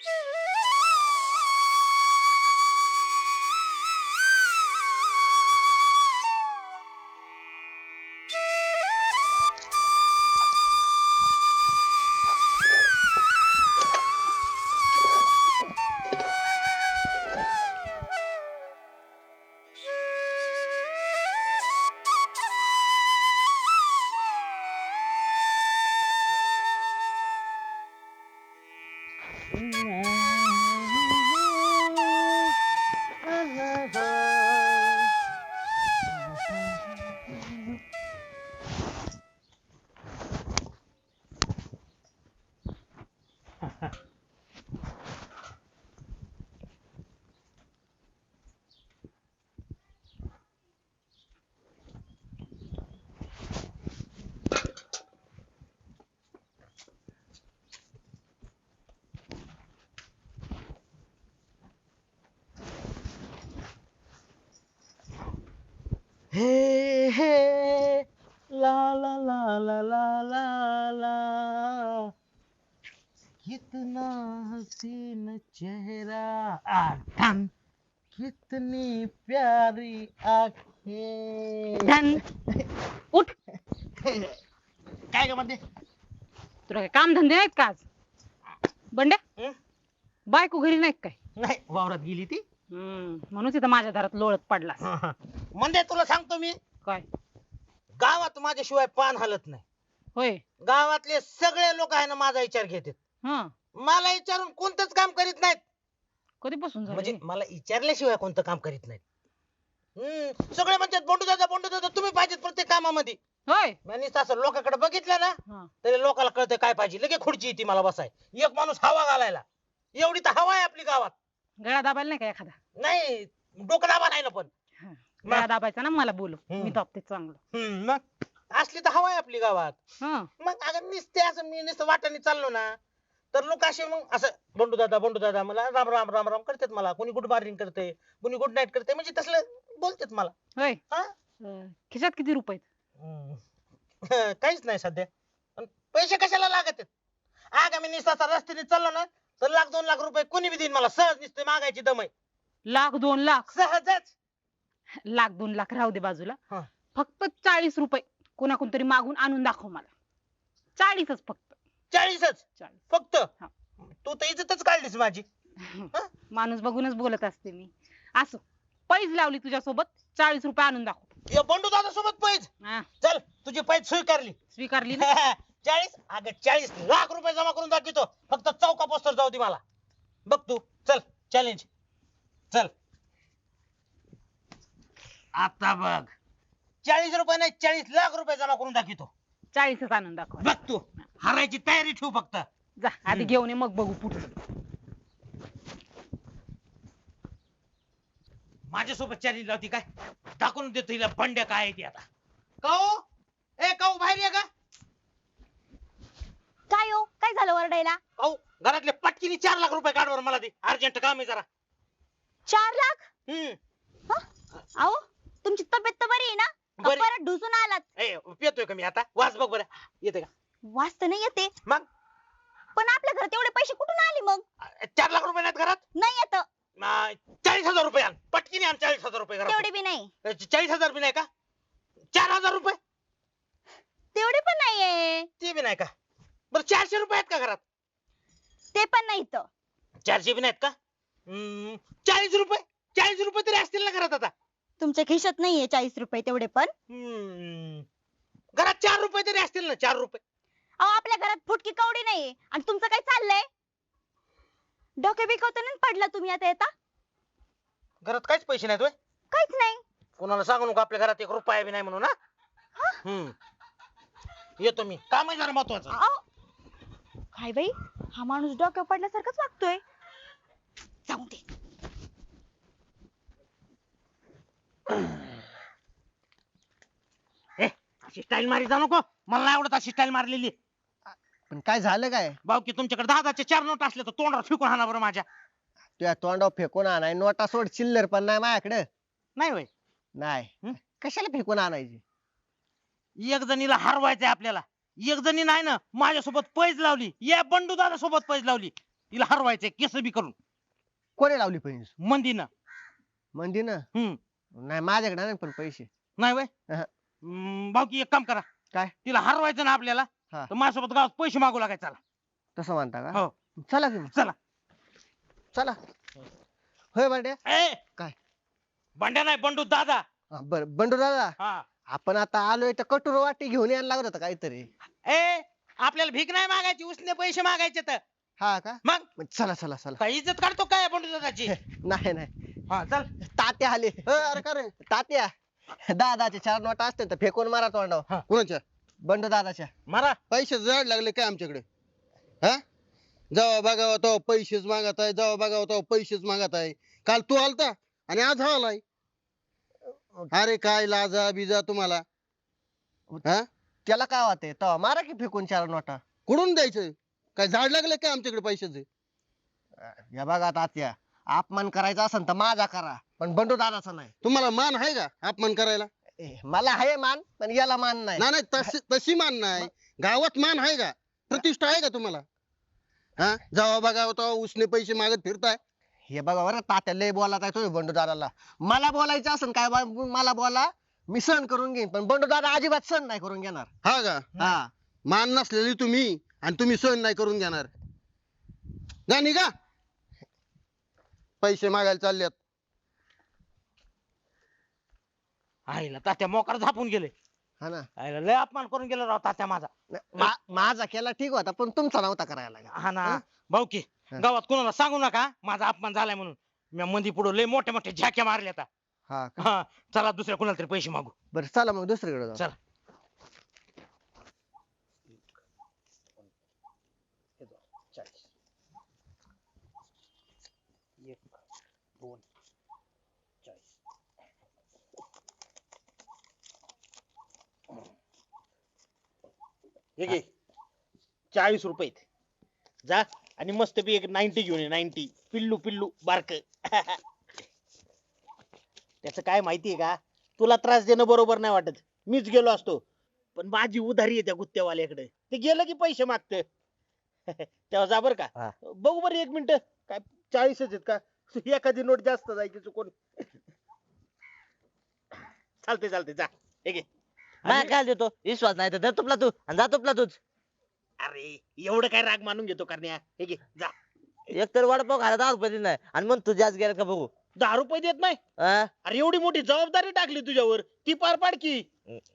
Yeah. हे हे ला ला ला ला ला ला ला. कितना हसीन चेहरा आठम कितनी प्यारी आंखें. धन। उठ। काय ग म्हणते तुला काय काम धंदे नाहीत का आज? बंड्या? हं? बायको घरी नाही काय? नाही वावरात गेली ती. हम्म, म्हणून तिथं माझ्या दारात लोळत पडला म्हणजे तुला सांगतो मी काय? गावात माझ्याशिवाय पान हलत नाही. होय. गावातले सगळे लोक आहे ना माझा विचार घेतात. हा. मला विचारून कोणतंच काम करीत नाहीत. कधीपासून म्हणजे मला विचारल्याशिवाय कोणतं काम करीत नाहीत. हम्म. सगळे म्हणतात बोंडू दादा बोंडू दादा तुम्ही पाहिजेत प्रत्येक कामामध्ये. होय. आणि असं लोकांकडे बघितलं ना हा. तरी लोकांना कळतं काय पाहिजे. लगे खुर्ची येते मला बसाय. एक माणूस हवा घालायला. एवढी तर हवा आहे आपली गावात. गळा दाबायला नाही का एखादा? नाही डोकं दाबा नाही ना पण. गळा दाबायचा ना मला बोलू हम्म. मी दाबते चांगलं हम्म, मग? असली तर हवा आहे आपली गावात. हा. मग अगं नुसते असं मी नुसतं वाटाने चाललो ना तर लोक असे मग असं बंडू दादा बंडू दादा मला राम राम राम राम करतात मला. कोणी गुड मॉर्निंग करते कोणी गुड नाईट करते म्हणजे तसलं बोलतात मला. होय. हा? अं, खिशात किती रुपये आहेत? हम्म. काहीच नाही सध्या. पण पैसे कशाला लागत आहेत? आग मी निस्ता रस्त्याने चाललो ना तर लाख दोन लाख रुपये कोणी बी देईन मला. सहज निसते मागायची दम आहे लाख दोन लाख. सहजच. लाख दोन लाख राहू दे बाजूला. हा. फक्त चाळीस रुपये कोणाकोण तरी मागून आणून दाखव मला. चाळीसच फक्त. चाळीसच? चाळीस. फक्त? हा. तू तर इज्जतच काढलीस माझी. माणूस बघूनच बोलत असते मी. असो पैज लावली तुझ्या सोबत चाळीस रुपये आणून दाखव. या बंडू दादा सोबत पैज. हा, चल तुझी पैज स्वीकारली. स्वीकारली ना? चाळीस? अगं चाळीस लाख रुपये जमा करून दाखवतो. फक्त चौका पोस्टर जाऊ दे मला. बघ तू. चल चॅलेंज चल. आता बघ. चाळीस रुपये नाही चाळीस लाख रुपये जमा करून दाखवतो. चाळीसच आणून दाखव. बघ तू. हारायची तयारी ठेव फक्त. जा आधी. घेऊन ये मग बघू पुढचं माझ्यासोबत चॅलेंज लावती काय? दाखवून देतो हिला बंड्या काय आहे ती आता. काऊ ए काऊ बाहेर ये का काय हो? काय झालं ओरडायला? काऊ घरातले पटकिनी चार लाख रुपये काढवर मला दे अर्जंट काम आहे जरा. चार लाख? हम्म. अहो तुमची तब्येत तर बरी आहे ना? का बरी. परत ढुसून आलात? ए पितोय का मी आता? वाच बघ बरं. येते का? वास तर नाही येते. मग? पण आपल्या घरात एवढे पैसे कुठून आले मग? अ, चार लाख रुपये नाहीत घरात? नाही येत. चाळीस हजार रुपये आण. पटकिनी आण चाळीस हजार रुपये घरात. तेवढे बी नाही. अ, चाळीस हजार बी नाही का? चार हजार रुपये? तेवढे पण नाहीये ते बी नाही का? बरं चारशे रुपये आहेत का घरात? ते पण नाही इथं. चारशे बी नाहीत का? हम्म, चाळीस रुपये? चाळीस रुपये तरी असतील ना घरात आता. तुमच्या खिशात नाहीये चाळीस रुपये तेवढे पण? हम्म, घरात चार रुपये तरी असतील ना चार रुपये. अहो आपल्या घरात फुटकी कवडी नाहीये. आणि तुमचं काय चाललंय? डोके बिकवतं नाही पडला तुम्ही आता येता? घरात काहीच पैसे नाहीत होय. काहीच नाही. कोणाला सांगू नको आपल्या घरात एक रुपया बी नाही म्हणून ना हम्म. येतो मी. काम आहे जरा महत्वाचं. अहो. काय बाई? हा माणूस डोक्यावर पडल्यासारखंच वागतोय. जाऊ दे. अशी स्टाईल मारी जा नको. मला नाही आवडत अशी स्टाईल मारलेली. पण काय झालं काय? भाऊ की तुमच्याकडे दहा दहाचे चार नोट असले तर तोंडावर फेकून हाना बरं माझ्या. तुझ्या तोंडावर फेकून आणाय नोटा सोड चिल्लर पण नाही माझ्याकडे. नाही होय. नाही? कशाला फेकून आणायची? एक जणीला हरवायचंय आपल्याला. एक जणी नाही ना माझ्यासोबत पैज लावली. या बंडू दादा सोबत पैज लावली. तिला हरवायचंय केस बी करून. कोणी लावली पैस मंदीनं. मंदी ना हम्म नाही माझ्याकडे नाही पण पैसे. नाही वय? अहं. भाऊकी एक काम करा. काय? तिला हरवायचं ना आपल्याला हा. तर माझ्यासोबत गावात पैसे मागू लागाय चला. तसं म्हणता का? हो. चला की मग. चला. चला. होय बंड्या? ए! काय? बंड्या नाही बंडू दादा. हा, बरं बंडू दादा. हा. आपण आता आलोय तर कटोर वाटी घेऊन यायला लागत होतं काहीतरी. ए आपल्याला भीक नाही मागायची उसने पैसे मागायचे तर. हा का? मग? मग चला चला चला. काय इज्जत काढतो काय बंडू दादाची? नाही नाही. हा चल. तात्या आले. अरे का रे? तात्या. दादाचे चार नोट असते तर फेकून मारा तोंडाव कुणाच्या? बंडू दादाच्या. मारा. पैसे जाड लागले काय आमच्याकडे? हा? जेव्हा बघावं तेव्हा पैसेच मागत आहे जेव्हा बघावं तेव्हा पैसेच मागत आहे. काल तू आलता आणि आज हा आलाय. अरे काय लाजा बिजा तुम्हाला? हा? त्याला काय वाटते तेव्हा मारा की फेकून चार नोटा. कुठून द्यायचं? काय झाड लागले काय आमच्याकडे पैशाचे? या बघा तात्या. अपमान करायचा असेल तर माझा करा पण बंडू दादाचा नाही. तुम्हाला मान आहे का अपमान करायला? ए, मला आहे मान पण याला मान नाही. नाही नाही तशी तशी मान नाही. गावात मान आहे का? प्रतिष्ठा आहे का तुम्हाला? हा? जेव्हा बघावं तेव्हा उसने पैसे मागत फिरताय. हे बघा बरं तात्या लय बोलत आहे तुम्ही बंडू दादाला. मला बोलायचं असेल काय बा- मला बोला मी सहन करून घेईन पण बंडू दादा अजिबात सहन नाही करून घेणार. हा का? हा. मान नसलेली तुम्ही आणि तुम्ही सहन नाही करून घेणार. जा निघा. पैसे मागायला चाललेत आईला तात्या मोकार झापून गेले. हा ना. आईला लय अपमान करून गेला राव तात्या माझा. मा- माझा केला ठीक होता पण तुमचा नव्हता करायला लागला. हा ना. भाऊकी हा. गावात कोणाला सांगू नका माझा अपमान झालाय म्हणून. मी मंदी पुढे लय मोठे मोठे झाक्या मारल्या आता हा का? हा चला दुसऱ्या कोणाला तरी पैसे मागू. बरं चला मग दुसरीकडे जाऊ. चला. हे घे. चाळीस रुपये आहेत. जा. आणि मस्त एक नाईन्टी घेऊन ये नाईन्टी पिल्लू पिल्लू बारक. त्याच काय माहितीये का? तुला त्रास देणं बरोबर नाही वाटत. मीच गेलो असतो. पण माझी उधारी आहे त्या गुत्त्यावाल्याकडे. ते गेलं की पैसे मागत. तेव्हा जा बर का. बघू बरं एक मिनिट. काय चाळीसच आहेत का? एखादी नोट जास्त जायची चुकून. चालते चालते जा. हे घे. काय देतो. विश्वास नाही तर धर तुपला तू आणि जा तुपला तूच अरे एवढं काय राग मानून घेतो करण्या? हे घे जा. एक तर वडापाव खायला दहा रुपये देत नाही आणि मग तू जास्त गेला का बघू? दहा रुपये देत नाही? हा? अरे एवढी मोठी जबाबदारी टाकली तुझ्यावर. ती पार पाड की.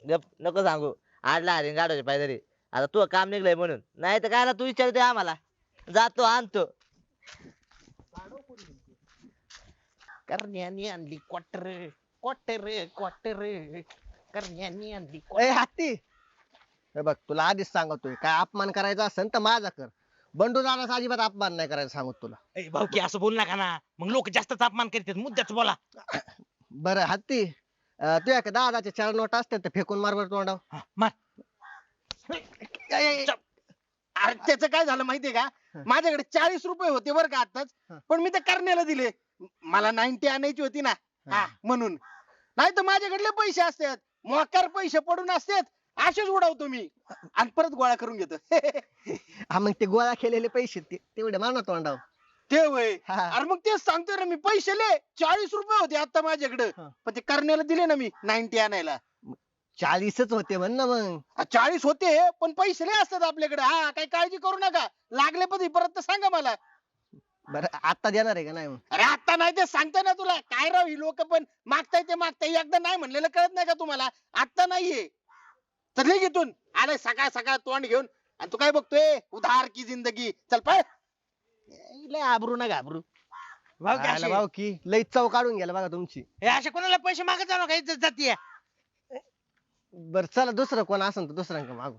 गप नको सांगू. आडला हरिण गाडवाचे पाहिजे आता तू काम निघलंय म्हणून. नाही तर काय तू विचारते आम्हाला. जातो आणतो. करण्याने आणली क्वार्टर. Quarter quarter. करण्याने आणली ए हत्ती हे बघ तुला आधीच सांगतोय काय अपमान करायचा असेल तर माझा कर. बंडू दादाचा अजिबात अपमान नाही करायचा सांगत तुला. ए भाऊकी असं बोल नका ना. मग लोक जास्त तापमान करतात मुद्द्याच बोला. बरं हत्ती अं, तुझ्या का दादाचे चार नोट असतात ते फेकून मार बरं तोंडाव हा, मार. अरे त्याचं काय झालं माहितीये का? माझ्याकडे चाळीस रुपये होते बरं का आताच हा. पण मी ते करण्याला दिले. मला नाईन्टी आणायची होती ना हा, म्हणून. नाही तर माझ्याकडले पैसे असतात. मोकार पैसे पडून असतात असेच उडवतो मी. आणि परत गोळा करून घेतो. हा मग ते गोळा केलेले पैसे ते तेवढे मार ना तोंडाव ते वय हा. अरे मग तेच सांगतोय ना मी पैसे ले चाळीस रुपये होते आता माझ्याकडे. हा. पण ते करण्याला दिले ना मी नाईन्टी आणायला. चाळीसच होते म्हण ना मग. आ, चाळीस होते पण पैसे लय असतात आपल्याकडे. हा काही काळजी करू नका. लागले पण परत तर सांगा मला. बरं आता देणार आहे का नाही मग? अरे आता नाही ते सांगता ना तुला. काय राव ही लोक पण मागताय ते मागताय एकदा नाही म्हणलेलं कळत नाही का तुम्हाला? आता नाहीये. तर इथून. आलाय सकाळ सकाळ तोंड घेऊन. आणि तू काय बघतोय? उधार की जिंदगी. चल पळ. लय आबरू ना घाबरू. आला भाऊ की लई चव काढून गेला बघा तुमची. अशा कोणाला पैसे मागत जाऊ नका? इज्जत जातीये. बरं चला दुसरं कोण असेल तर दुसऱ्यांका मागू.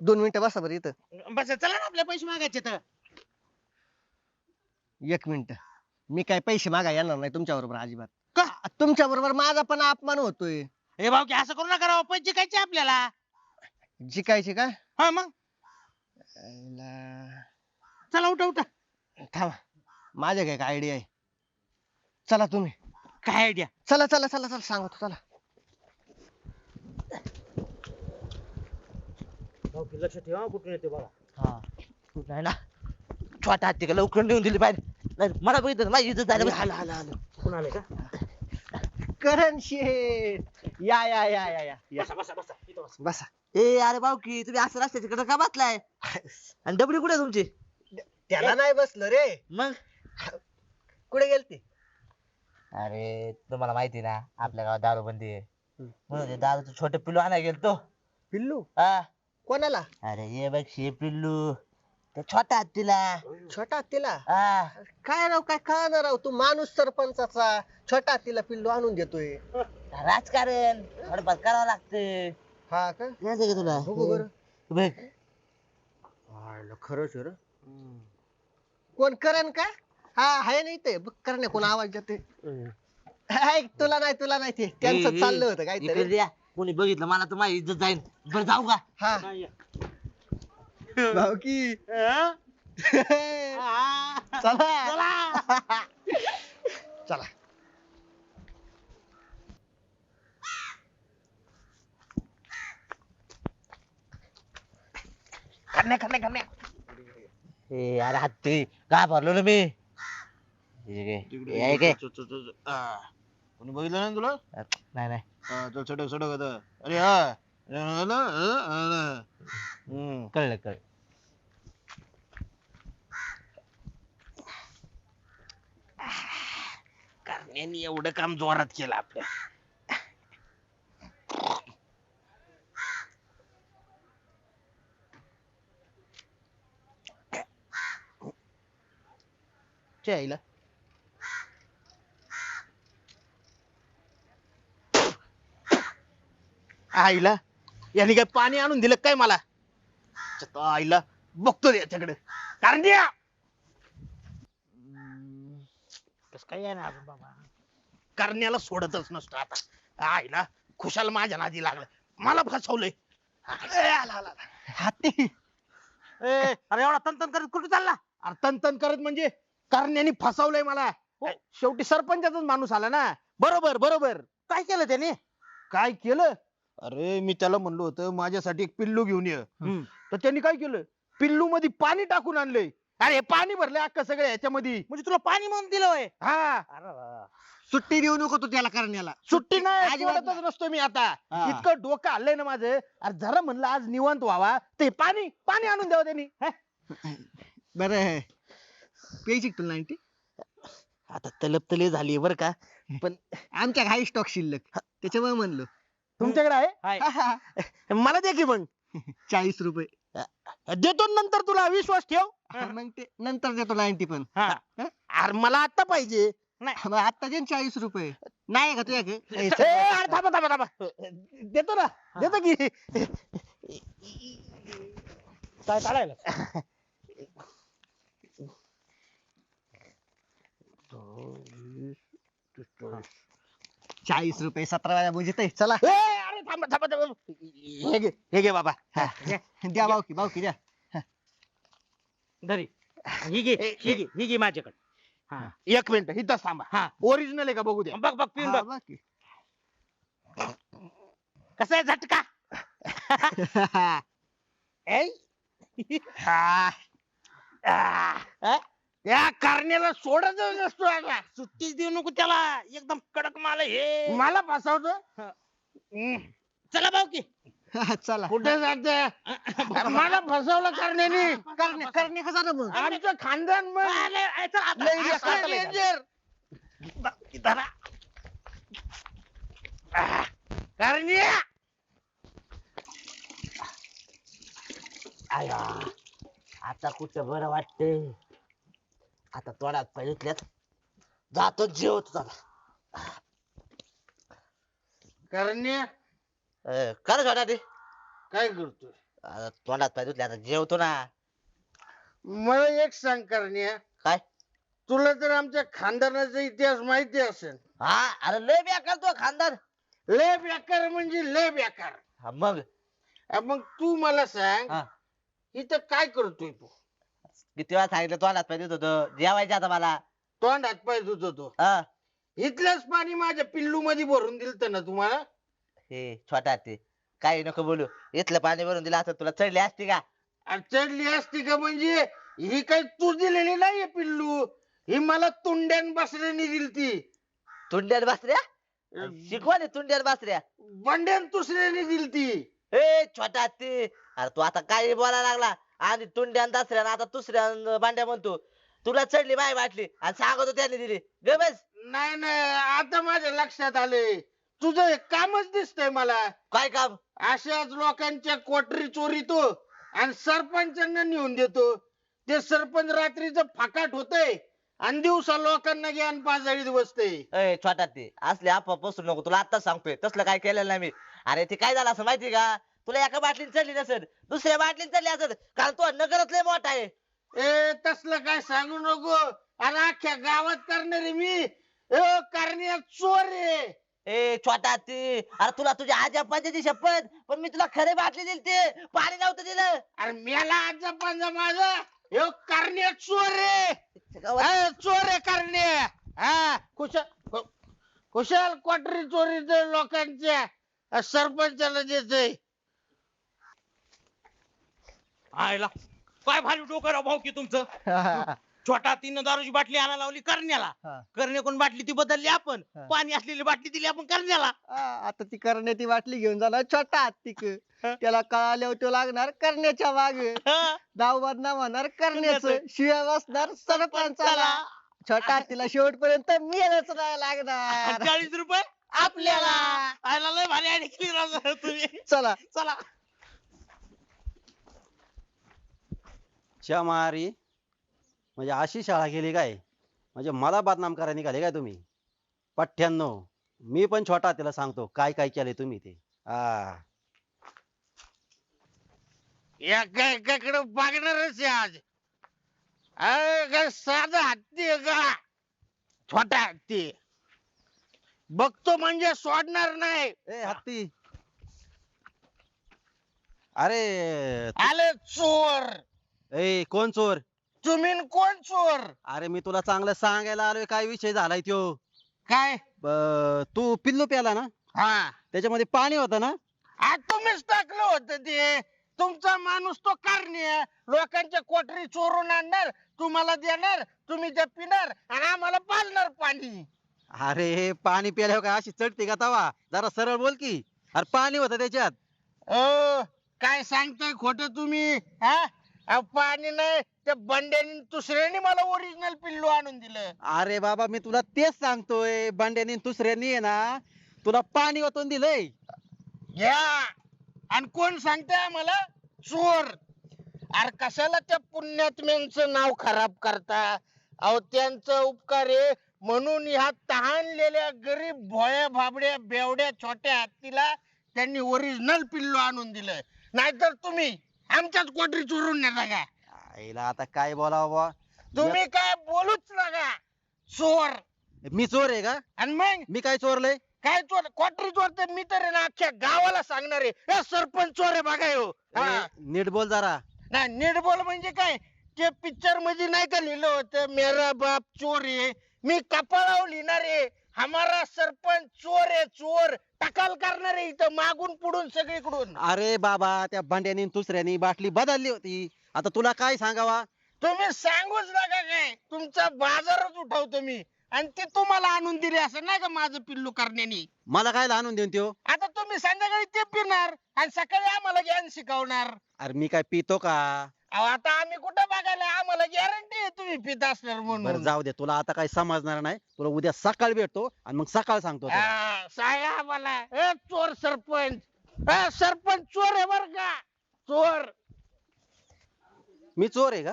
दोन मिनिटं बसा बरं इथं. बस चला ना आपले पैसे मागायचे तर. एक मिनिट. मी काय पैसे मागा येणार नाही तुमच्या बरोबर अजिबात. का? तुमच्या बरोबर माझा पण अपमान होतोय. हे भाऊ की असं करू नका राव पैसे कायचे आपल्याला. जिकायचे का? हा मग. चला उठा उठा. थांबा. माझ्या काय आयडिया आहे. चला तुम्ही. काय आयडिया चला चला चला चला सांगतो चला. लक्ष ठेवा कुठून येते बघा. हा. नाही ना? छोटा हत्ती का लवकर नेऊन दिली पाहिजे नाही मला बघितलं माझी इज्जत झाली आलं आलं आलं. कुठून आले का? करण शेठ. या या या या या. या. बसा बसा बसा. इथं बसा. बसा. ए अरे भाऊ की तुम्ही असं रस्त्याच्या कडे का बसलाय? आणि डबडी कुठे आहे तुमची? त्याला नाही बसलं रे. मग? कुठे गेलते? अरे तुम्हाला माहिती ना आपल्या गावात दारूबंदी आहे. म्हणून ते दारूचं छोटे पिल्लू आणायला गेलतो. पिल्लू? हा. कोणाला? अरे ये बघ शे पिल्लू ते छोटा हत्तीला छोटा तिला? हा. काय राव काय कळणार राव? तू माणूस सरपंचाचा. छोटा तिला पिल्लू आणून देतोय. राजकारण. थोडंफार करावं लागतं हा का? तुला? बघू बरं. बघ. खरंच रे. कोण करण का? हा आहे नाही ते बघ करण कोण आवाज देते ऐक तुला नाही तुला नाही ते. त्यांचं चाललं होतं इकडे काहीतरी या. कोणी बघितलं मला तर माझी इज्जत जाईल बरं जाऊ का? हा. भाऊकी चला. चला. करण्या करण्या करण्या ए अरे हत्ती का भरलो ना मी? हे. हे. कोणी बघितलं नाही तुला? नाही नाही. चल सडक सडक आता अरे हा. हम्म. कळलं कळलं करण्याने एवढं काम जोरात केलं आपल्या च्या आईला आईला यांनी काय पाणी आणून दिलं काय मला? आईला बघतो याच्याकडे. कारण द्या! कस काय आहे ना अजून बाबा? करण्याला सोडतच नसतो आता. आईला खुशाल माझ्या नादी लागलं. मला फसवलंय. ए, आला, आला, आला. हाती. ए, अरे एवढा तनतन करत कुठे चालला? अरे तनतन करत म्हणजे करण्याने फसवलंय मला. ए, शेवटी सरपंचाचाच माणूस आला ना. बरोबर बरोबर. काय केलं त्याने? काय केलं? अरे मी त्याला म्हणलो होतं माझ्यासाठी एक पिल्लू घेऊन ये. तर त्यांनी काय केलं? पिल्लू मध्ये पाणी टाकून आणलंय. अरे हे पाणी भरलंय अख्खा सगळं याच्यामध्ये म्हणजे तुला पाणी म्हणून दिलं होय? हा. सुट्टी देऊ नको तू त्याला करण्याला. सुट्टी नाही अजिबात सोडतच नसतो मी आता. हा. इतकं डोकं आलंय ना माझं. अरे जरा म्हणलं आज निवांत व्हावा. ते पाणी पाणी आणून द्यावं त्यांनी. हे? बर प्यायची का तुला नाईन्टी? आता तलप तले झाली बर का. पण आमच्या हाय स्टॉक शिल्लक. त्याच्यामुळे म्हणलो. तुमच्याकडे आहे? मला दे की मग. चाळीस रुपये. देतो ना नंतर तुला विश्वास ठेव. मग ते नंतर देतो नाईन्टी पण. अरे मला आता पाहिजे. मग आता दे चाळीस रुपये. नाही का तुझ्या ए, अरे थांबा थांबा थांबा. देतो ना. देतो की. काय काढायला? चाळीस रुपये सतरा वेळा बुजित चला. ए, अरे थांबा थांबा थांबा. हे घे हे घे बाबा. हा, घे. द्या बावकी बावकी द्या. धरी. ही घे ही घे ही घे माझ्याकडे. हा. एक मिनिट इथंच थांबा. हा. ओरिजिनल आहे का बघू द्या? बघ बघ पिऊन हा, बघ. कसं आहे झटका? ऐ? हा. आ. अ? या करण्याला सोडत नसतो आता. सुट्टीच देऊ नको त्याला. एकदम कडक माल आहे हे. मला फसवतो? चला भाऊ की. चला. कुठे जाते? मला फसवलं करण्याने. करणे करणे का झालं मग? आमचं खानदान मग. चल आता. लय असं बेकार आहे. danger. धरा. आ, करण्या. आया आता कुठं बरं वाटते आता तोंडात पाय धुतल्यात जातो जेवतो करण्या. अं, कर छोटा ते काय करतोय? आता तोंडात पाय धुतले आता जेवतो ना. मला एक सांग करण्या. काय? तुला तर आमच्या खानदानाचा इतिहास माहिती असेल. हा अरे लय बेकार तो खानदार लय बेकार म्हणजे लय बेकार. हा, मग? अ, मग तू मला सांग हा. इथं काय करतोय तू? किती वेळा सांगितलं तोंडात धुत होतो. जेवायचं आता मला. तोंड हात पाय धुत होतो. हा. इथलंच पाणी माझ्या पिल्लू मध्ये भरून दिलत ना तुम्हाला? हे छोटा ते. काही नको बोलू. इथलं पाणी भरून दिलं असं तुला चढली असती का? चढली असती का म्हणजे? ही काही तू दिलेली नाहीये पिल्लू. ही मला तुंड्यान बसल्याने दिली ती तुंड्यात बासऱ्या शिकवाले तुंड्यात बासऱ्या. बंड्यान दुसऱ्याने दिली ती ए छोटा ते. अरे तू आता काय बोलायला लागला. आणि तुंड्यान दसऱ्या आता दुसऱ्या भांड्या म्हणतो. तुला चढली माय बाटली आणि सांगतो त्याने दिली. ग बस. नाही नाही आता माझ्या लक्षात आले तुझं हे कामच दिसतंय मला. काय काम? अशाच लोकांच्या कोठरी चोरीतो आणि सरपंचांना नेऊन देतो. ते सरपंच रात्रीचं फाकाट होतंय आणि दिवसा लोकांना ज्ञान पाजाळीत बसतंय. ए छोटा ते असले आपोआप बसू नको. तुला आताच सांगतोय. तसलं काय केलेलं नाही मी. अरे ते काय झालं असं माहिती का? तुला एका बाटलीत चढली नसेल दुसऱ्या बाटलीत चढली असेल कारण तो नगरात लय मोठा आहे. ए तसलं काय सांगू नको. आणि अख्ख्या गावात करणारे मी. ए करण्या चोर आहे. ए छोटा ते अरे तुला तुझ्या आजा पंजाची शपथ पण मी तुला खरे बाटली दिली ते पाणी नव्हतं दिलं. अरे मेला आजचा पंजा माझा. हे करण्या चोर ए, चोर आहे करण्या हा कुशल कुशल क्वाटरी चोरी लोकांच्या अ, सरपंचाला देतोय. आयला काय भारी डोकं राव भाऊ की तुमचं. छोटा तीन दारूची बाटली आणायला लावली करण्याला. हा. करणे कोण बाटली ती बदलली आपण. हा. पाणी असलेली बाटली दिली आपण करण्याला. आ, आता ती करण्याची बाटली घेऊन जाणार छोटा हत्तीक त्याला कळाल्यावर तो लागणार करण्याच्या माग. हा. दाव बदनाम होणार करण्याचं. शिव्या बसणार सरपंचाला. छोटा हत्तीला शेवटपर्यंत मेलच नाही लागणार. आणि चाळीस रुपये? आपल्याला. आयला लय भारी आयडिया केली राव तुम्ही. चला. चला. मारी. म्हणजे अशी शाळा केली काय? म्हणजे मला बदनाम करायला निघाले काय तुम्ही? पठ्ठ्याण्णव मी पण छोटा त्याला सांगतो काय काय केलंय तुम्ही ते. आ. या बघणारच आहे आज. अरे काय साधा हत्ती आहे का? छोटा हत्ती. बघतो म्हणजे सोडणार नाही. ए हत्ती. अरे. आले चोर. ए कोण चोर? तुम्ही कोण चोर? अरे मी तुला चांगलं सांगायला आलोय काय विषय झालाय त्यो? काय? ब- तू पिल्लू प्याला ना? हा. त्याच्यामध्ये पाणी होतं ना? आज तुम्हीच टाकलं होतं ते. तुमचा माणूस तो करणे लोकांच्या कोठरी चोरून आणणार तुम्हाला देणार तुम्ही ते पिणार आणि आम्हाला पाजणार पाणी. अरे पाणी प्याल्यावर काय अशी चढते का तवा? जरा सरळ बोल की. अरे पाणी होतं त्याच्यात. ओ काय सांगताय खोट तुम्ही हा? अहो, पाणी नाही. त्या बंड्याने दुसऱ्याने मला ओरिजिनल पिल्लू आणून दिलं. अरे बाबा मी तुला तेच सांगतोय. बांड्यानी दुसऱ्यांनी आहे ना तुला पाणी ओतून दिलंय. घ्या. आणि कोण सांगताय आम्हाला? चोर. अरे कशाला त्या पुण्यात्म्यांचं नाव खराब करता? अहो त्यांचा उपकार आहे. म्हणून ह्या तहानलेल्या गरीब भोळ्या भाबड्या बेवड्या छोट्या हत्तीला त्यांनी ओरिजिनल पिल्लू आणून दिलं नाहीतर तुम्ही आमच्याच कोटरी चोरून नेता का? आईला आता काय बोलावं बुवा? तुम्ही काय बोलूच नका. चोर. मी चोर आहे का? आणि मग? मी काय चोरलंय? काय चोर? क्वाटरी चोर तर मी तर आहे ना अख्ख्या गावाला सांगणार आहे. "ए, सरपंच चोर आहे बघा ह्यो." हा. ए, नीट बोल जरा. नाही नीट बोल म्हणजे काय? ते पिक्चरमध्ये नाही का लिहिलं होतं मेरा बाप चोर आहे. मी कपाळावर लिहिणार आहे. हमारा सरपंच चोर आहे चोर. टकाल करणार आहे इथं मागून पुढून सगळीकडून. अरे बाबा त्या भांड्यानी दुसऱ्यानी बाटली बदलली होती. आता तुला काय सांगावा? तुम्ही सांगूच नका काय. तुमचा बाजारच उठवतो मी. आणि ते तुम्हाला आणून दिले असं नाही का माझं पिल्लू करण्यानी? मला काय आणून देऊन त्यो? आता तुम्ही संध्याकाळी ते पिणार आणि सकाळी आम्हाला ज्ञान शिकवणार. अरे मी काय पितो का? अहो, आता आम्ही कुठं बघायला? आम्हाला गॅरंटी आहे तुम्ही पित असणार बरं म्हणून जाऊ दे. तुला आता काही समजणार नाही. तुला उद्या सकाळ भेटतो आणि मग सकाळ सांगतो तुला. हा, सांगा आम्हाला. ए चोर सरपंच. ए सरपंच चोर आहे बर का? चोर. मी चोर आहे का?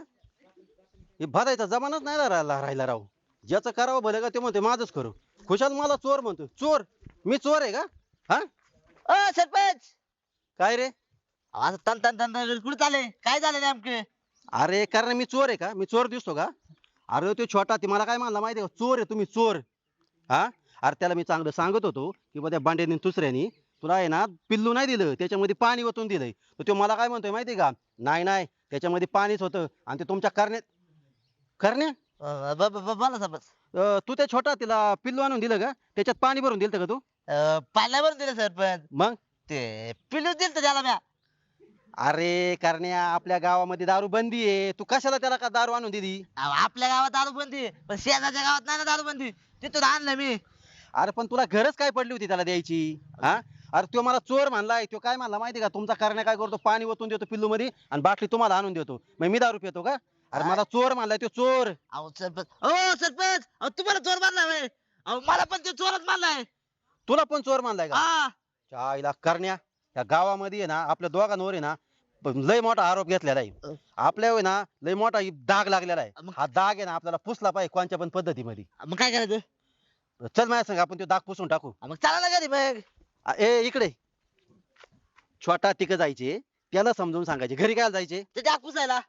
हे भरायचा जमानाच नाही राहिला राहिला राव. ज्याचं करावं भले का ते म्हणते माझच करू. खुशाल मला चोर म्हणतो चोर. मी चोर आहे का? हा? अ सरपंच. काय रे? आता तन तन तन तन कुठे चाले काय झालं नेमकं? अरे कारण मी चोर आहे का? मी चोर दिसतो का? अरे तो छोटा ती मला काय म्हणला माहिती आहे का? चोर आहे तुम्ही चोर. हा? अरे त्याला मी चांगलं सांगत होतो की बा त्या बांड्यानी दुसऱ्यानी तुला आहे ना पिल्लू नाही दिलं त्याच्यामध्ये पाणी ओतून दिलंय. तर तो मला काय म्हणतोय माहिती आहे का? नाही नाही त्याच्यामध्ये पाणीच होतं आणि ते तुमच्या करण्यात करण्या? अ, ब- ब- ब- बोला सरपंच अं, तू त्या छोटा तिला पिल्लू आणून दिलं का? त्याच्यात पाणी भरून दिलं का तू? अ, पाण्यावर दिलं सरपंच मग? ते पिलू दिल तर त्याला म्या. अरे करण्या आपल्या गावामध्ये दारू बंदी आहे. तू कशाला त्याला का दारू आणून दिली? अहो, आपल्या गावात दारू बंदी पण शेजारच्या गावात नाही ना दारू बंदी. तिथून आणलं मी. अरे पण तुला गरज काय पडली होती त्याला द्यायची? हा? अरे तो मला चोर म्हणलाय. तो काय म्हणला माहिती का? तुमचा करण्या काय करतो? पाणी ओतून देतो पिल्लू मध्ये आणि बाटली तुम्हाला आणून देतो. मग मी दारू पितो का? अरे मला चोर म्हणलाय तो चोर. अहो सरपंच. हो सरपंच. अहो तुम्हाला चोर मारला व्हय? अहो मला पण ते चोरच मारलाय तुला पण चोर म्हणलाय का? हा. आईला करण्या. या गावामध्ये आहे ना आपल्या दोघांवर आहे ना लय मोठा आरोप घेतलेला आहे. आपल्या आहे ना लय मोठा डाग लागलेला आहे. मग? हा डाग आहे ना आपल्याला पुसला पाहिजे कोणत्या पण पद्धतीमध्ये. मग काय करायचं? चल माझ्या संग आपण तो डाग पुसून टाकू. मग चला ना घरी मग. आ, ए इकडे. छोटा तिक जायचे. त्याला समजून सांगायचे. घरी काय जायचे? ते डाक पुसायला.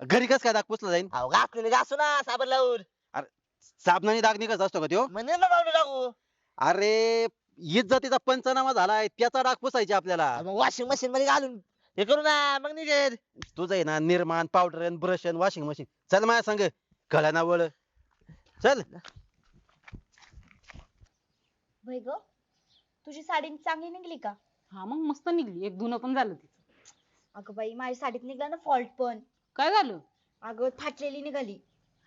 घरी कस काय दाग पुसला जाईल अहो घासलेले घासू ना साबण लावून. साबणाने दाग निघत असतो का लावून टाकू अरे इज्जतीचा पंचनामा झालाय. त्याचा डाग पुसायचे आपल्याला. मग वॉशिंग मशीन मध्ये घालून हे करू ना मग निघेल. तुझं आहे ना निर्माण पावडर ब्रश वॉशिंग मशीन चल माझ्या संग गळ्याना वळ. चल. होय ग तुझी साडी चांगली निघली का? हा मग मस्त निघली. एक धुणं पण झालं तिचं. अगं बाई माझ्या साडीत निघला ना फॉल्ट पण. काय झालं? अगं फाटलेली निघाली.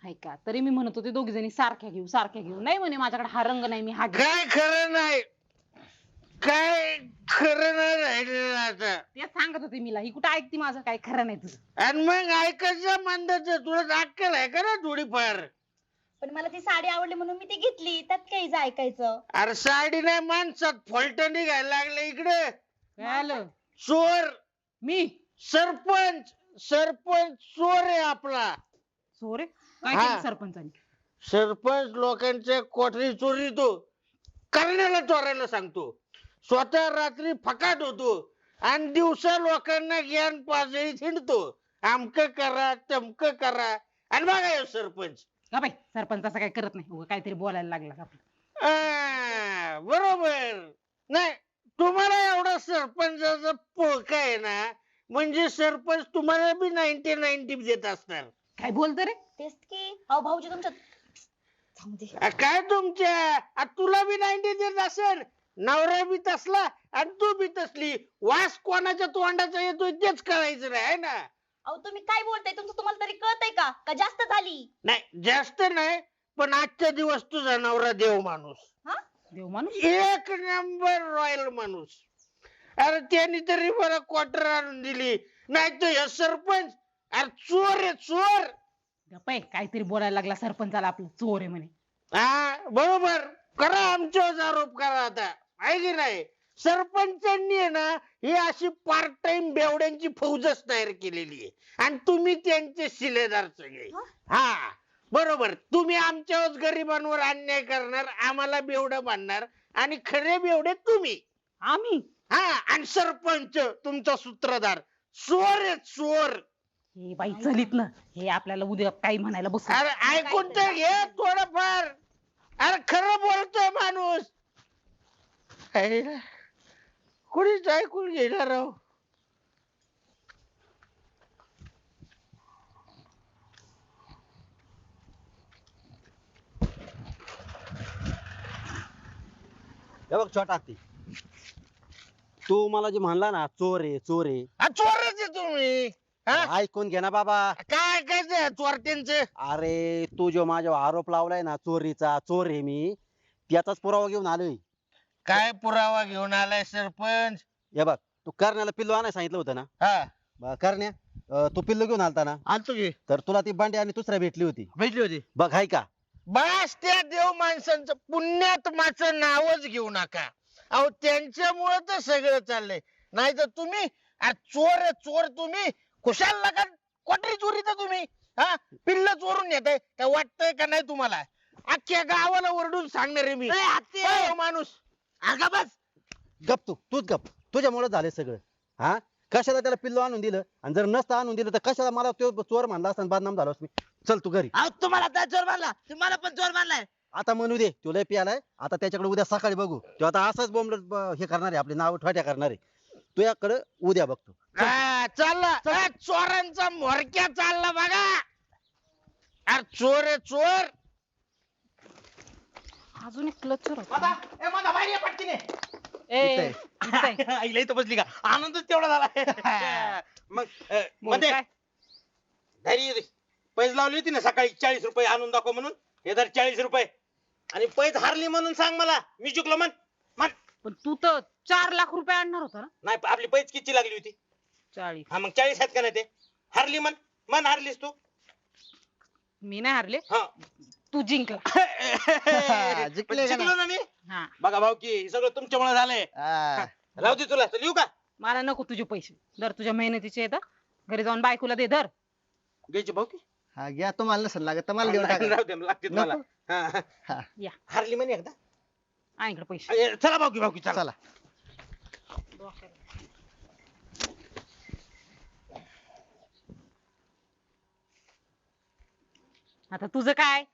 हाय का? तरी मी म्हणत होते दोघी जणी सारख्या घेऊ सारख्या घेऊ. नाही म्हणे माझ्याकडे हा रंग नाही मी हा घेऊ. काय खरं नाही. काय खरं नाही राहिलेलं आता. तेच सांगत होते मीला. ही कुठं ऐकते माझं? काय खरं नाही तुझं. आणि मग ऐकायचं मानदाचं तुला अक्कल आहे का ना थोडीफार पण मला ती साडी आवडली म्हणून मी ती घेतली. त्यात काही जा ऐकायचं. अरे साडी नाही माणसात फॉल्ट निघायला लागले इकडे. काय आलं? चोर. मी? सरपंच. सरपंच चोर आहे आपला. सोरे काय हा. केलं सरपंचानी? सरपंच लोकांच्या कोठरी चोरी तो. करण्याला चोरायला सांगतो. स्वतः रात्री फकाट होतो. आणि दिवसा लोकांना ज्ञान पाजळी हिंडतो. आमक करा तमक करा. आणि बघा ह्यो सरपंच. का बाई सरपंच असं काय करत नाही. उगा काहीतरी बोलायला लागला आपलं. आ, बरोबर. नाही तुम्हाला एवढा सरपंचाचा पोळका आहे ना म्हणजे सरपंच तुम्हाला बी नाईन्टी नाईन्टी देत असणार. काय बोलत रे? तेच की अहो भाऊजी तुमच्या जाऊ दे. आ, काय तुमच्या? आ, तुला बी नाईन्टी देत असेल. नवरा बी तसला आणि तू बी तसली. वास कोणाच्या तोंडाचा येतोय तेच कळायचं नाही है ना? अहो तुम्ही काय बोलताय? तुमचं तुम्हाला तरी कळतंय का? का जास्त झाली? नाही जास्त नाही पण आजचा दिवस तुझा नवरा देव माणूस. देव माणूस? एक नंबर रॉयल माणूस. अरे त्यांनी तरी मला क्वार्टर आणून दिली. नाही तर हे सरपंच अरे चोर आहे चोर. गप्पा काहीतरी बोलायला लागला सरपंचाला आपलं. चोर आहे म्हणे. हा बरोबर. करा आमच्यावर आरोप करा आता. आहे की नाही? सरपंचांनी आहे ना ही अशी पार्ट टाइम बेवड्यांची फौजच तयार केलेली आहे. आणि तुम्ही त्यांचे शिलेदार सगळे. हा? बरोबर. तुम्ही आमच्यावर गरिबांवर अन्याय करणार आम्हाला बेवडं बांधणार आणि खरे बेवडे तुम्ही. आम्ही? हा आणि सरपंच तुमचा सूत्रधार. चोर आहे चोर हे बाई चलित ना हे आपल्याला उद्या काही म्हणायला बस. अरे ऐकून तर घे थोडंफार. अरे खरं बोलतोय माणूस. ना. कुणीच ऐकून घेणार राव हे बघ छोटा ती. तू मला जे म्हणला ना चोर आहे चोर. आहे आ, चोरच आहे तुम्ही. हा? ऐकून घे ना बाबा. काय काय चोरट्यांचं? अरे तू जो माझ्यावर आरोप लावलाय ना चोरीचा चोर आहे मी. त्याचाच पुरावा घेऊन आलोय. काय पुरावा घेऊन आलाय सरपंच? हे बघ तू करण्याला पिल्लू आणायला सांगितलं होतं ना? हा. बा, करण्या अं, तू पिल्लू घेऊन आलता ना? आलतो की. तर तुला ती बांडी आणि दुसऱ्या भेटली होती. भेटली होती. बघ हाय का? बस त्या देव माणसांचं पुण्यात्माचं नावच घेऊ नका. अहो त्यांच्यामुळे तर सगळं चाललंय. नाही तर तुम्ही आ, चोर आहे, चोर तुम्ही. खुशाल लागा कोटरी चोरी तर तुम्ही. हा? पिल्ल चोरून येत काय वाटतंय का नाही तुम्हाला? अख्ख्या गावाला ओरडून सांगणार आहे मी. ए, हत्ती! हो, माणूस. अगं बस. गप तू तूच गप. तुझ्यामुळे झाले सगळं. हा? कशाला त्याला पिल्लू आणून दिलं? आणि जर नसतं आणून दिलं तर कशाला मला तो चोर म्हणला असता बदनाम झालो मी? चल तू घरी. अहो तुम्हाला त्या चोर मारला तुम्हाला पण चोर मारलाय आता म्हणू दे तुला पियालाय. आता त्याच्याकडे उद्या सकाळी बघू. तो आता असंच बोंबल हे करणार आहे आपले नाव ठोट्या करणार. आहे तुझ्याकडे उद्या बघतो. हा, चालला. हा, चोरांचा म्होरक्या चालला बघा. अरे चोर आहे चोर. अजून एक क्लचर माझा ए माझा बाहेर ये पटकीने. ए. आईला इथं बसली का? आनंदच तेवढा झाला. मग अं, मध्ये काय? धैर्य पैसे लावली होती ना सकाळी चाळीस रुपये आणून दाखव म्हणून. हे धर चाळीस रुपये. आणि पैसे हारली म्हणून सांग मला. मी चुकलो म्हण. म्हण. पण तू तर चार लाख रुपये आणणार होता ना? नाही आपली पैस किती लागली होती? चाळीस. हा मग चाळीस आहेत का नाही ते? हारली म्हण. म्हण हारलीस तू. मी नाही हारले. हा. तू जिंकला जिंकले का जिंकलो ना मी? हा. बघा भाऊ की हे सगळं तुमच्यामुळे झालंय. हा. राहू दे तुला तर लिहू का? मला नको तुझे पैसे. दर तुझ्या मेहनतीचे येतात घरी जाऊन बायकोला दे धर घ्यायचे भाऊ की? हा घ्या तुम्हाला नसेल लागत तर मला देऊन टाका. राहू दे लागते नको? हा, हा. हा, या. हारली म्हणे एकदा. आणकडे पैसे. चला भाऊ की भाऊ की चला. चला. आता तुझं काय?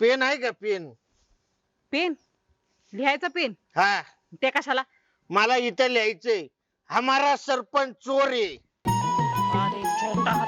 पेन आहे का पेन? पेन? लिहायचा पेन? हा. ते कशाला? मला इथं लिहायचंय. हमारा सरपंच चोर आहे. अरे छोटा